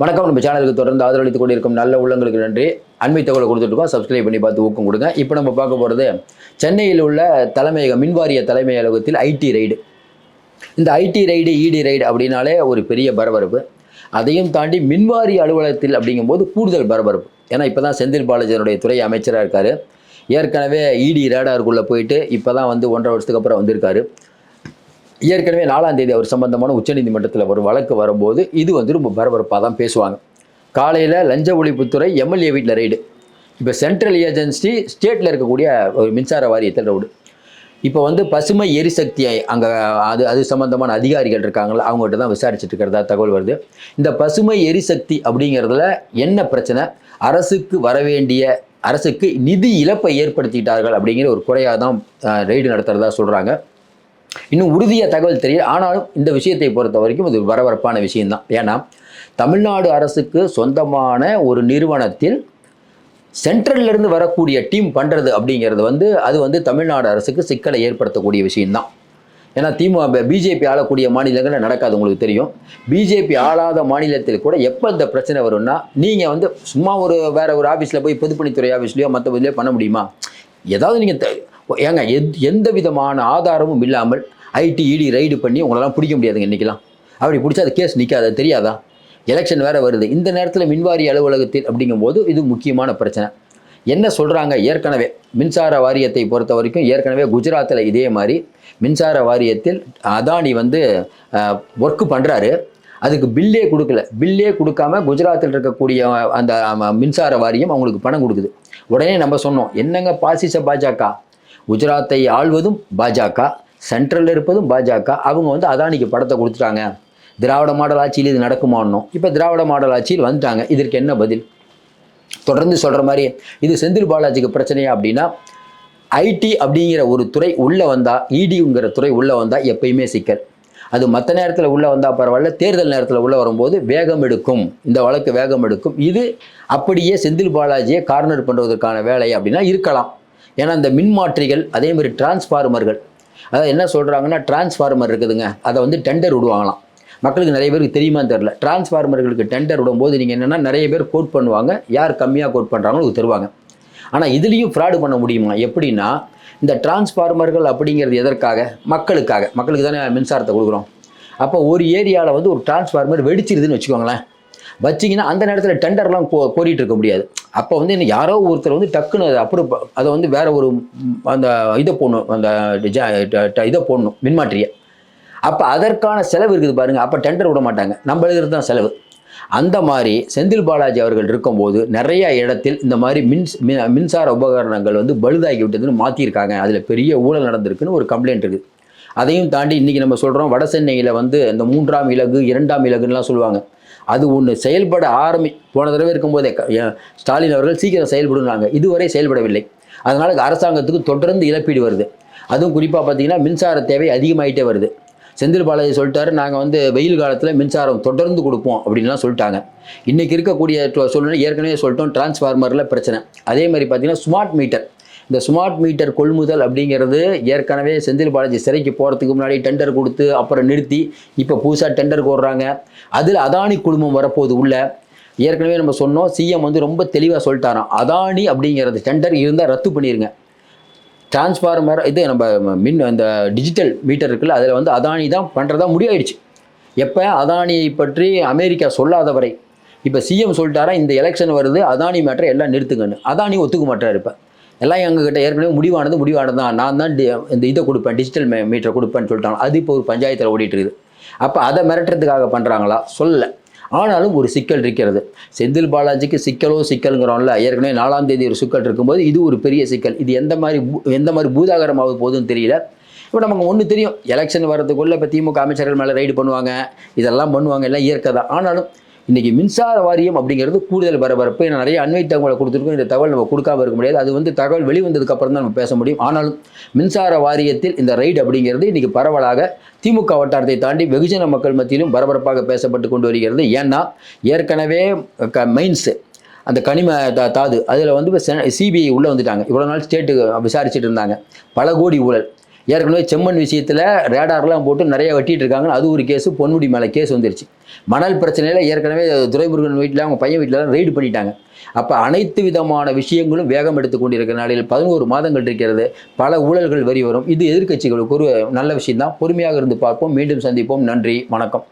வணக்கம். நம்ம சேனலுக்கு தொடர்ந்து ஆதரவளித்துக் கொண்டிருக்கும் நல்ல உள்ளங்களுக்கு நன்றி. அண்மை தகவலை கொடுத்துருக்கோம் சப்ஸ்கிரைப் பண்ணி பார்த்து ஊக்கம் கொடுங்க. இப்போ நம்ம பார்க்க போகிறது சென்னையில் உள்ள தலைமையக மின்வாரிய தலைமை அலுவலகத்தில் ஐடி ரைடு இந்த ஐடி ரைடு இடி ரைடு அப்படின்னாலே ஒரு பெரிய பரபரப்பு. அதையும் தாண்டி மின்வாரிய அலுவலகத்தில் அப்படிங்கும்போது கூடுதல் பரபரப்பு. ஏன்னா இப்போ தான் செந்தில் பாலாஜியனுடைய துறை அமைச்சராக இருக்கார். ஏற்கனவே இடி ரேடாருக்குள்ளே போயிட்டு இப்போ தான் வந்து ஒன்றரை வருஷத்துக்கு அப்புறம் வந்திருக்காரு. ஏற்கனவே நாலாம் தேதி அவர் சம்பந்தமான உச்சநீதிமன்றத்தில் ஒரு வழக்கு வரும்போது இது வந்து ரொம்ப பரபரப்பாக தான் பேசுவாங்க. காலையில் லஞ்ச ஒழிப்புத்துறை எம்எல்ஏ வீட்டில் ரைடு இப்போ சென்ட்ரல் ஏஜென்சி ஸ்டேட்டில் இருக்கக்கூடிய ஒரு மின்சார வாரியத்தில் ரவுடு இப்போ வந்து பசுமை எரிசக்தி அங்கே அது அது சம்மந்தமான அதிகாரிகள் இருக்காங்களா அவங்ககிட்ட தான் விசாரிச்சுட்டு இருக்கிறதா தகவல் வருது. இந்த பசுமை எரிசக்தி அப்படிங்கிறதுல என்ன பிரச்சனை? அரசுக்கு வரவேண்டிய அரசுக்கு நிதி இழப்பை ஏற்படுத்திட்டார்கள் அப்படிங்கிற ஒரு குறையாக தான் ரெய்டு நடத்துகிறதா சொல்கிறாங்க இன்னும் உறுதியாக தகவல் தெரியல. ஆனாலும் இந்த விஷயத்தை பொறுத்த வரைக்கும் இது வரவரப்பான விஷயம்தான். ஏன்னா தமிழ்நாடு அரசுக்கு சொந்தமான ஒரு நிறுவனத்தில் சென்ட்ரல்லிருந்து வரக்கூடிய டீம் பண்ணுறது அப்படிங்கிறது வந்து அது வந்து தமிழ்நாடு அரசுக்கு சிக்கலை ஏற்படுத்தக்கூடிய விஷயம்தான். ஏன்னா திமுக பிஜேபி ஆளக்கூடிய மாநிலங்களில் நடக்காது உங்களுக்கு தெரியும். பிஜேபி ஆளாத மாநிலத்தில் கூட எப்போ இந்த பிரச்சனை வரும்னா நீங்கள் வந்து சும்மா ஒரு வேறு ஒரு ஆஃபீஸில் போய் பொதுப்பணித்துறை ஆஃபீஸ்லையோ மற்ற பதிலையோ பண்ண முடியுமா? ஏதாவது நீங்கள் ஏங்க எத் எந்த விதமான ஆதாரமும் இல்லாமல் ஐடி இடி ரைடு பண்ணி உங்களெல்லாம் பிடிக்க முடியாதுங்க இன்றைக்கெல்லாம் அப்படி பிடிச்சா அது கேஸ் நிற்காது தெரியாதா? எலெக்ஷன் வேறு வருது. இந்த நேரத்தில் மின்வாரிய அலுவலகத்தில் அப்படிங்கும்போது இது முக்கியமான பிரச்சனை. என்ன சொல்கிறாங்க ஏற்கனவே மின்சார வாரியத்தை பொறுத்த வரைக்கும் ஏற்கனவே குஜராத்தில் இதே மாதிரி மின்சார வாரியத்தில் அதானி வந்து ஒர்க்கு பண்ணுறாரு அதுக்கு பில்லே கொடுக்கல. பில்லே கொடுக்காம குஜராத்தில் இருக்கக்கூடிய அந்த மின்சார வாரியம் அவங்களுக்கு பணம் கொடுக்குது. உடனே நம்ம சொன்னோம் என்னங்க பாசிச பாஜக? குஜராத்தை ஆள்வதும் பாஜக சென்ட்ரலில் இருப்பதும் பாஜக. அவங்க வந்து அதானிக்கு படத்தை கொடுத்துட்டாங்க. திராவிட மாடல் ஆட்சியில் இது நடக்குமான்னோம். இப்போ திராவிட மாடல் ஆட்சியில் வந்துட்டாங்க. இதற்கு என்ன பதில்? தொடர்ந்து சொல்கிற மாதிரி இது செந்தில் பாலாஜிக்கு பிரச்சனையா அப்படின்னா ஐடி அப்படிங்கிற ஒரு துறை உள்ளே வந்தால் இடிங்கிற துறை உள்ளே வந்தால் எப்பயுமே சிக்கல். அது மற்ற நேரத்தில் உள்ளே வந்தால் பரவாயில்ல தேர்தல் நேரத்தில் உள்ளே வரும்போது வேகம் எடுக்கும். இந்த வழக்கு வேகம் எடுக்கும். இது அப்படியே செந்தில் பாலாஜியை கார்னர் பண்ணுவதற்கான வேலை அப்படின்னா இருக்கலாம். ஏன்னா இந்த மின்மாற்றிகள் அதே மாதிரி டிரான்ஸ்ஃபார்மர்கள் அதாவது என்ன சொல்கிறாங்கன்னா டிரான்ஸ்ஃபார்மர் இருக்குதுங்க. அதை வந்து டெண்டர் விடுவாங்களாம். மக்களுக்கு நிறைய பேருக்கு தெரியுமான்னு தெரில டிரான்ஸ்ஃபார்மர்களுக்கு டெண்டர் விடும்போது நீங்கள் என்னென்னா நிறைய பேர் கோட் பண்ணுவாங்க. யார் கம்மியாக கோட் பண்ணுறாங்களோ தருவாங்க. ஆனால் இதுலேயும் ஃப்ராடு பண்ண முடியுமா? எப்படின்னா இந்த டிரான்ஸ்ஃபார்மர்கள் அப்படிங்கிறது எதற்காக? மக்களுக்காக. மக்களுக்கு தானே மின்சாரத்தை கொடுக்குறோம். அப்போ ஒரு ஏரியாவில் வந்து ஒரு டிரான்ஸ்ஃபார்மர் வெடிச்சிருதுன்னு வச்சுக்கோங்களேன். வச்சிங்கன்னா அந்த நேரத்தில் டெண்டர்லாம் கோ கோரிட்டு இருக்க முடியாது. அப்போ வந்து என்ன யாரோ ஒருத்தர் வந்து டக்குன்னு அதை அப்புறம் அதை வந்து வேற ஒரு அந்த இதை போடணும் அந்த ட- ட- இதை போடணும் மின்மாற்றியை. அப்போ அதற்கான செலவு இருக்குது பாருங்கள் அப்போ டெண்டர் விட மாட்டாங்க. நம்ம எழுதுறது தான் செலவு. அந்த மாதிரி செந்தில் பாலாஜி அவர்கள் இருக்கும்போது நிறைய இடத்தில் இந்த மாதிரி மின்ஸ் மின்சார உபகரணங்கள் வந்து பழுதாகி விட்டதுன்னு மாற்றிருக்காங்க அதில் பெரிய ஊழல் நடந்திருக்குன்னு ஒரு கம்ப்ளைண்ட் இருக்குது. அதையும் தாண்டி இன்றைக்கி நம்ம சொல்கிறோம் வட சென்னையில் வந்து இந்த மூன்றாம் இலகு இரண்டாம் இலகுன்னெலாம் சொல்லுவாங்க. அது ஒன்று செயல்பட ஆரம்பி போன தடவை இருக்கும்போதே ஸ்டாலின் அவர்கள் சீக்கிரம் செயல்படுனாங்க இதுவரை செயல்படவில்லை. அதனால் அரசாங்கத்துக்கு தொடர்ந்து இழப்பீடு வருது. அதுவும் குறிப்பாக பார்த்தீங்கன்னா மின்சார தேவை அதிகமாகிட்டே வருது. செந்தில் பாலாஜி சொல்லிட்டாரு நாங்கள் வந்து வெயில் காலத்தில் மின்சாரம் தொடர்ந்து கொடுப்போம் அப்படின்லாம் சொல்லிட்டாங்க. இன்றைக்கி இருக்கக்கூடிய சூழ்நிலை ஏற்கனவே சொல்லிட்டோம் டிரான்ஸ்ஃபார்மரில் பிரச்சனை. அதே மாதிரி பார்த்தீங்கன்னா ஸ்மார்ட் மீட்டர். இந்த ஸ்மார்ட் மீட்டர் கொள்முதல் அப்படிங்கிறது ஏற்கனவே செந்தில் பாலாஜி சிறைக்கு போகிறதுக்கு முன்னாடி டெண்டர் கொடுத்து அப்புறம் நிறுத்தி இப்போ புதுசாக டெண்டர் கோடுறாங்க அதில் அதானி குழுமம் வரப்போகுது உள்ள. ஏற்கனவே நம்ம சொன்னோம் சிஎம் வந்து ரொம்ப தெளிவாக சொல்லிட்டாராம். அதானி அப்படிங்கிறது டெண்டர் இருந்தால் ரத்து பண்ணிடுங்க டிரான்ஸ்ஃபார்மர் இது நம்ம மின் அந்த டிஜிட்டல் மீட்டர் இருக்குல்ல அதில் வந்து அதானி தான் பண்ணுறதா முடிவாயிடுச்சு எப்போ? அதானியை பற்றி அமெரிக்கா சொல்லாத வரை. இப்போ சிஎம் சொல்லிட்டாரா இந்த எலெக்ஷன் வருது அதானி மேட்டரை எல்லாம் நிறுத்துங்கன்னு. அதானி ஒத்துக்க மாட்டார் இப்போ. எல்லாம் எங்ககிட்ட ஏற்கனவே முடிவானது முடிவானது தான். நான் தான் இந்த இதை கொடுப்பேன் டிஜிட்டல் மீ மீட்டரை கொடுப்பேன்னு சொல்லிட்டாங்க. அது இப்போ ஒரு பஞ்சாயத்தில் ஓடிட்டு இருக்குது அப்போ அதை மிரட்டுறதுக்காக பண்ணுறாங்களா சொல்லலை. ஆனாலும் ஒரு சிக்கல் இருக்கிறது. செந்தில் பாலாஜிக்கு சிக்கலோ சிக்கலுங்கிறோம்ல. ஏற்கனவே நாலாம் தேதி ஒரு சிக்கல் இருக்கும்போது இது ஒரு பெரிய சிக்கல். இது எந்த மாதிரி எந்த மாதிரி பூதாகரமாக போகுதுன்னு தெரியல. இப்போ நமக்கு ஒன்று தெரியும். எலெக்ஷன் வர்றதுக்குள்ளே இப்போ திமுக அமைச்சர்கள் மேலே ரைடு பண்ணுவாங்க. இதெல்லாம் பண்ணுவாங்க. எல்லாம் இயற்கை தான். ஆனாலும் இன்றைக்கி மின்சார வாரியம் அப்படிங்கிறது கூடுதல் பரபரப்பு. நிறைய அண்மை தகவலை கொடுத்துருக்கோம். இந்த தகவல் நம்ம கொடுக்காம இருக்க முடியாது. அது வந்து தகவல் வெளிவந்ததுக்கு அப்புறம் தான் நம்ம பேச முடியும். ஆனாலும் மின்சார வாரியத்தில் இந்த ரைடு அப்படிங்கிறது இன்றைக்கி பரவலாக திமுக வட்டாரத்தை தாண்டி வெகுஜன மக்கள் மத்தியிலும் பரபரப்பாக பேசப்பட்டு கொண்டு வருகிறது. ஏன்னா ஏற்கனவே க மெயின்ஸு அந்த கனிம தா- தாது அதில் வந்து இப்போ சிபிஐ உள்ளே வந்துட்டாங்க. இவ்வளோ நாள் ஸ்டேட்டு விசாரிச்சுட்டு இருந்தாங்க. பல கோடி ஊழல். ஏற்கனவே செம்மண் விஷயத்தில் ரேடார்லாம் போட்டு நிறைய வெட்டிட்டு இருக்காங்க. அது ஒரு கேஸ் பொன்முடி மேலே கேஸ் வந்துருச்சு. மணல் பிரச்சனையில் ஏற்கனவே துரைமுருகன் வீட்டில் அவங்க பையன் வீட்டிலலாம் ரெய்டு பண்ணிட்டாங்க. அப்போ அனைத்து விதமான விஷயங்களும் வேகம் எடுத்து கொண்டிருக்கிற நாளில் பதினோரு மாதங்கள் இருக்கிறது. பல ஊழல்கள் வரி வரும். இது எதிர்க்கட்சிகளுக்கு ஒரு நல்ல விஷயம்தான். பொறுமையாக இருந்து பார்ப்போம். மீண்டும் சந்திப்போம். நன்றி. வணக்கம்.